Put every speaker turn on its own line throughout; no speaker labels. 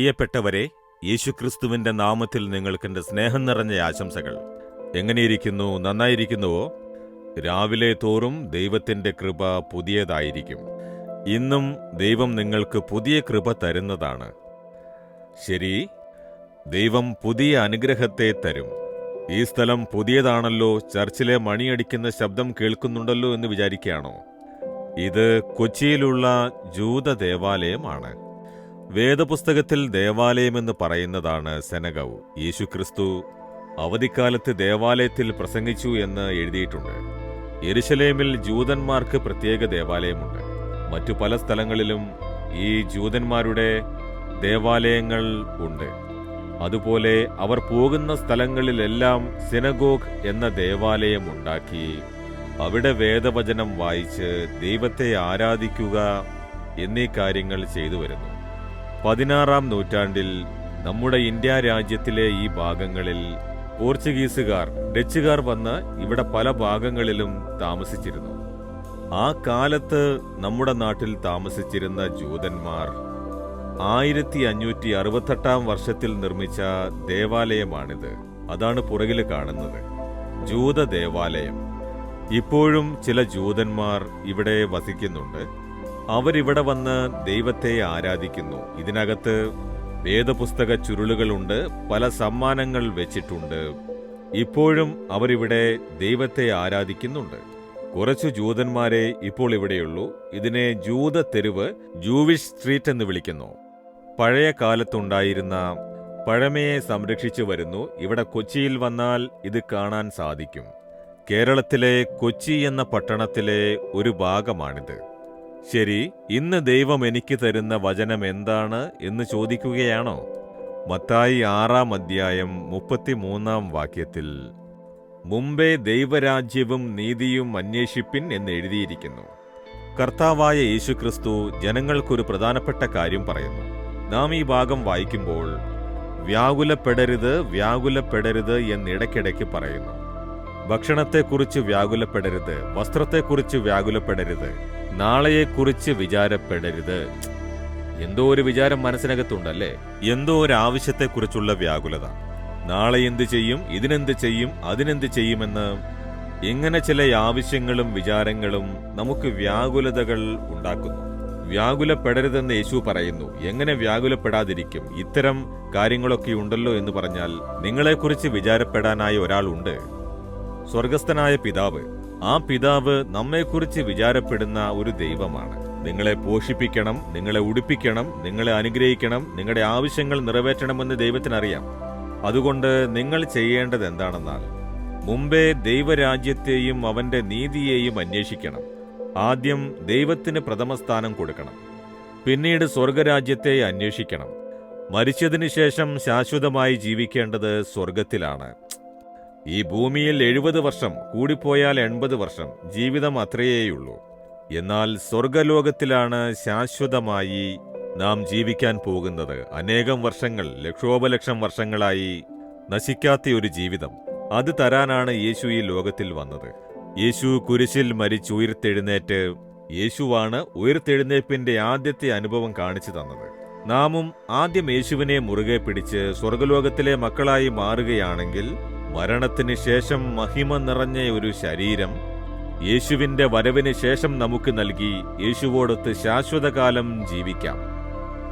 പ്രിയപ്പെട്ടവരെ യേശുക്രിസ്തുവിന്റെ നാമത്തിൽ നിങ്ങൾക്കെന്റെ സ്നേഹം നിറഞ്ഞ ആശംസകൾ. എങ്ങനെയിരിക്കുന്നു? നന്നായിരിക്കുന്നുവോ? രാവിലെ തോറും ദൈവത്തിന്റെ കൃപ പുതിയതായിരിക്കും. ഇന്നും ദൈവം നിങ്ങൾക്ക് പുതിയ കൃപ തരുന്നതാണ്. ശരി ദൈവം പുതിയ അനുഗ്രഹത്തെ തരും. ഈ സ്ഥലം പുതിയതാണല്ലോ? ചർച്ചിലെ മണിയടിക്കുന്ന ശബ്ദം കേൾക്കുന്നുണ്ടല്ലോ എന്ന് വിചാരിക്കുകയാണോ? ഇത് കൊച്ചിയിലുള്ള ജൂത ദേവാലയമാണ്. വേദപുസ്തകത്തിൽ ദേവാലയമെന്ന് പറയുന്നതാണ് സെനഗവ് യേശുക്രിസ്തു അവധിക്കാലത്ത് ദേവാലയത്തിൽ പ്രസംഗിച്ചു എന്ന് എഴുതിയിട്ടുണ്ട്. യെരുശലേമിൽ ജൂതന്മാർക്ക് പ്രത്യേക ദേവാലയമുണ്ട്. മറ്റു പല സ്ഥലങ്ങളിലും ഈ ജൂതന്മാരുടെ ദേവാലയങ്ങൾ ഉണ്ട്. അതുപോലെ അവർ പോകുന്ന സ്ഥലങ്ങളിലെല്ലാം സിനഗോഗ് എന്ന ദേവാലയം ഉണ്ടാക്കി അവിടെ വേദവചനം വായിച്ച് ദൈവത്തെ ആരാധിക്കുക എന്നീ കാര്യങ്ങൾ ചെയ്തു വരുന്നു. പതിനാറാം നൂറ്റാണ്ടിൽ നമ്മുടെ ഇന്ത്യ രാജ്യത്തിലെ ഈ ഭാഗങ്ങളിൽ പോർച്ചുഗീസുകാർ ഡച്ചുകാർ വന്ന് ഇവിടെ പല ഭാഗങ്ങളിലും താമസിച്ചിരുന്നു. ആ കാലത്ത് നമ്മുടെ നാട്ടിൽ താമസിച്ചിരുന്ന ജൂതന്മാർ ആയിരത്തി അഞ്ഞൂറ്റി അറുപത്തെട്ടാം വർഷത്തിൽ നിർമ്മിച്ച ദേവാലയമാണിത്. അതാണ് പുറകിൽ കാണുന്നത്. ജൂത ദേവാലയം. ഇപ്പോഴും ചില ജൂതന്മാർ ഇവിടെ വസിക്കുന്നുണ്ട്. അവരിവിടെ വന്ന് ദൈവത്തെ ആരാധിക്കുന്നു. ഇതിനകത്ത് വേദപുസ്തക ചുരുളുകളുണ്ട് പല സമ്മാനങ്ങൾ വെച്ചിട്ടുണ്ട്. ഇപ്പോഴും അവരിവിടെ ദൈവത്തെ ആരാധിക്കുന്നുണ്ട്. കുറച്ചു ജൂതന്മാരെ ഇപ്പോൾ ഇവിടെയുള്ളൂ. ഇതിനെ ജൂത തെരുവ് ജൂവിഷ് സ്ട്രീറ്റ് എന്ന് വിളിക്കുന്നു. പഴയ കാലത്തുണ്ടായിരുന്ന പഴമയെ സംരക്ഷിച്ചു വരുന്നു. ഇവിടെ കൊച്ചിയിൽ വന്നാൽ ഇത് കാണാൻ സാധിക്കും. കേരളത്തിലെ കൊച്ചി എന്ന പട്ടണത്തിലെ ഒരു ഭാഗമാണിത്. ശരി ഇന്ന് ദൈവം എനിക്ക് തരുന്ന വചനം എന്താണ് എന്ന് ചോദിക്കുകയാണോ? മത്തായി ആറാം അധ്യായം മുപ്പത്തിമൂന്നാം വാക്യത്തിൽ മുമ്പേ ദൈവരാജ്യവും നീതിയും അന്വേഷിപ്പിൻ എന്ന് എഴുതിയിരിക്കുന്നു. കർത്താവായ യേശുക്രിസ്തു ജനങ്ങൾക്കൊരു പ്രധാനപ്പെട്ട കാര്യം പറയുന്നു. നാം ഈ ഭാഗം വായിക്കുമ്പോൾ വ്യാകുലപ്പെടരുത് വ്യാകുലപ്പെടരുത് എന്നിടയ്ക്കിടയ്ക്ക് പറയുന്നു. ഭക്ഷണത്തെക്കുറിച്ച് വ്യാകുലപ്പെടരുത് വസ്ത്രത്തെക്കുറിച്ച് വ്യാകുലപ്പെടരുത് നാളെയെക്കുറിച്ച് വിചാരപ്പെടരുത്. എന്തോ ഒരു വിചാരം മനസ്സിനകത്തുണ്ടല്ലേ? എന്തോ ഒരു ആവശ്യത്തെക്കുറിച്ചുള്ള വ്യാകുലത. നാളെ എന്ത് ചെയ്യും? ഇതിനെന്ത് ചെയ്യും? അതിനെന്ത് ചെയ്യുമെന്ന് ഇങ്ങനെ ചില ആവശ്യങ്ങളും വിചാരങ്ങളും നമുക്ക് വ്യാകുലതകൾ ഉണ്ടാക്കുന്നു. വ്യാകുലപ്പെടരുതെന്ന് യേശു പറയുന്നു. എങ്ങനെ വ്യാകുലപ്പെടാതിരിക്കും? ഇത്തരം കാര്യങ്ങളൊക്കെ ഉണ്ടല്ലോ എന്ന് പറഞ്ഞാൽ നിങ്ങളെക്കുറിച്ച് വിചാരപ്പെടാനായ ഒരാളുണ്ട്. സ്വർഗസ്ഥനായ പിതാവ്. ആ പിതാവ് നമ്മെക്കുറിച്ച് വിചാരപ്പെടുന്ന ഒരു ദൈവമാണ്. നിങ്ങളെ പോഷിപ്പിക്കണം നിങ്ങളെ ഉടുപ്പിക്കണം നിങ്ങളെ അനുഗ്രഹിക്കണം നിങ്ങളുടെ ആവശ്യങ്ങൾ നിറവേറ്റണമെന്ന് ദൈവത്തിനറിയാം. അതുകൊണ്ട് നിങ്ങൾ ചെയ്യേണ്ടത് എന്താണെന്നാൽ മുമ്പേ ദൈവരാജ്യത്തെയും അവന്റെ നീതിയെയും അന്വേഷിക്കണം. ആദ്യം ദൈവത്തിന് പ്രഥമസ്ഥാനം കൊടുക്കണം. പിന്നീട് സ്വർഗരാജ്യത്തെ അന്വേഷിക്കണം. മരിച്ചതിനു ശേഷം ശാശ്വതമായി ജീവിക്കേണ്ടത് സ്വർഗത്തിലാണ് ഈ ഭൂമിയിൽ എഴുപത് വർഷം കൂടിപ്പോയാൽ എൺപത് വർഷം ജീവിതം അത്രയേയുള്ളൂ. എന്നാൽ സ്വർഗലോകത്തിലാണ് ശാശ്വതമായി നാം ജീവിക്കാൻ പോകുന്നത്. അനേകം വർഷങ്ങൾ ലക്ഷോപലക്ഷം വർഷങ്ങളായി നശിക്കാത്ത ഒരു ജീവിതം. അത് തരാനാണ് യേശു ഈ ലോകത്തിൽ വന്നത്. യേശു കുരിശിൽ മരിച്ചു ഉയർത്തെഴുന്നേറ്റ് യേശുവാണ് ഉയർത്തെഴുന്നേൽപ്പിന്റെ ആദ്യത്തെ അനുഭവം കാണിച്ചു തന്നത്. നാമും ആദ്യം യേശുവിനെ മുറുകെ പിടിച്ച് സ്വർഗലോകത്തിലെ മക്കളായി മാറുകയാണെങ്കിൽ മരണത്തിന് ശേഷം മഹിമ നിറഞ്ഞ ഒരു ശരീരം യേശുവിന്റെ വരവിന് ശേഷം നമുക്ക് നൽകി യേശുവോടൊത്ത് ശാശ്വതകാലം ജീവിക്കാം.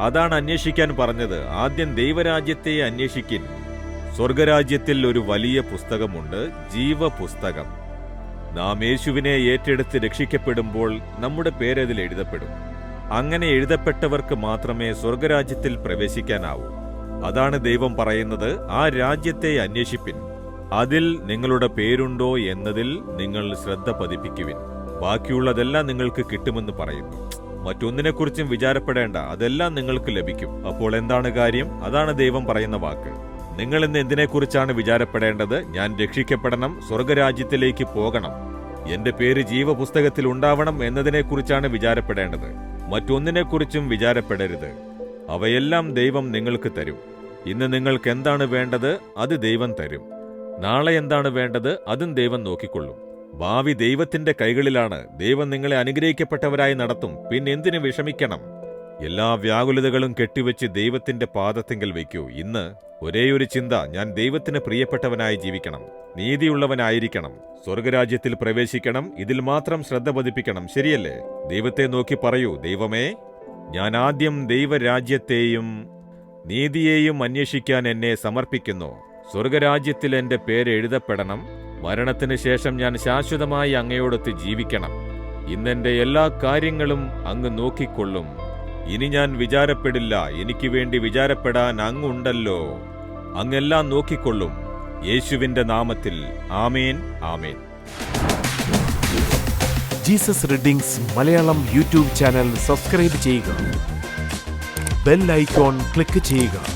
അതാണ് അന്വേഷിക്കാൻ പറഞ്ഞത്. ആദ്യം ദൈവരാജ്യത്തെ അന്വേഷിക്കിൻ. സ്വർഗരാജ്യത്തിൽ ഒരു വലിയ പുസ്തകമുണ്ട് ജീവപുസ്തകം. നാം യേശുവിനെ ഏറ്റെടുത്ത് രക്ഷിക്കപ്പെടുമ്പോൾ നമ്മുടെ പേരതിൽ എഴുതപ്പെടും. അങ്ങനെ എഴുതപ്പെട്ടവർക്ക് മാത്രമേ സ്വർഗരാജ്യത്തിൽ പ്രവേശിക്കാനാവൂ. അതാണ് ദൈവം പറയുന്നത്. ആ രാജ്യത്തെ അന്വേഷിപ്പിൻ. അതിൽ നിങ്ങളുടെ പേരുണ്ടോ എന്നതിൽ നിങ്ങൾ ശ്രദ്ധ പതിപ്പിക്കുവിൻ. ബാക്കിയുള്ളതെല്ലാം നിങ്ങൾക്ക് കിട്ടുമെന്ന് പറയുന്നു. മറ്റൊന്നിനെക്കുറിച്ചും വിചാരപ്പെടേണ്ട അതെല്ലാം നിങ്ങൾക്ക് ലഭിക്കും. അപ്പോൾ എന്താണ് കാര്യം? അതാണ് ദൈവം പറയുന്ന വാക്ക്. നിങ്ങൾ ഇന്ന് എന്തിനെക്കുറിച്ചാണ് വിചാരപ്പെടേണ്ടത്? ഞാൻ രക്ഷിക്കപ്പെടണം സ്വർഗരാജ്യത്തിലേക്ക് പോകണം. എന്റെ പേര് ജീവപുസ്തകത്തിൽ ഉണ്ടാവണം എന്നതിനെക്കുറിച്ചാണ് വിചാരപ്പെടേണ്ടത്. മറ്റൊന്നിനെക്കുറിച്ചും വിചാരപ്പെടരുത്. അവയെല്ലാം ദൈവം നിങ്ങൾക്ക് തരും. ഇന്ന് നിങ്ങൾക്ക് എന്താണ് വേണ്ടത്? അത് ദൈവം തരും. നാളെ എന്താണ് വേണ്ടത് അതും ദൈവം നോക്കിക്കൊള്ളും. ഭാവി ദൈവത്തിന്റെ കൈകളിലാണ് ദൈവം നിങ്ങളെ അനുഗ്രഹിക്കപ്പെട്ടവരായി നടത്തും. പിന്നെ എന്തിനു വിഷമിക്കണം? എല്ലാ വ്യാകുലതകളും കെട്ടിവെച്ച് ദൈവത്തിന്റെ പാദത്തിങ്കൽ വയ്ക്കൂ. ഇന്ന് ഒരേയൊരു ചിന്ത ഞാൻ ദൈവത്തിന് പ്രിയപ്പെട്ടവനായി ജീവിക്കണം. നീതിയുള്ളവനായിരിക്കണം. സ്വർഗരാജ്യത്തിൽ പ്രവേശിക്കണം. ഇതിൽ മാത്രം ശ്രദ്ധ പതിപ്പിക്കണം. ശരിയല്ലേ? ദൈവത്തെ നോക്കി പറയൂ ദൈവമേ ഞാൻ ആദ്യം ദൈവരാജ്യത്തെയും നീതിയെയും അന്വേഷിക്കാൻ എന്നെ സമർപ്പിക്കുന്നു. സ്വർഗരാജ്യത്തിൽ എന്റെ പേര് എഴുതപ്പെടണം. മരണത്തിന് ശേഷം ഞാൻ ശാശ്വതമായി അങ്ങയോടൊത്ത് ജീവിക്കണം. ഇന്നെന്റെ എല്ലാ കാര്യങ്ങളും അങ്ങ് നോക്കിക്കൊള്ളും. ഇനി ഞാൻ വിചാരപ്പെടില്ല. എനിക്ക് വേണ്ടി വിചാരപ്പെടാൻ അങ്ങുണ്ടല്ലോ. അങ്ങെല്ലാം നോക്കിക്കൊള്ളും. യേശുവിന്റെ നാമത്തിൽ. ആമേൻ ആമേൻ.
Jesus readings Malayalam YouTube channel subscribe ചെയ്യുക. ബെൽ ഐക്കോൺ ക്ലിക്ക് ചെയ്യുക.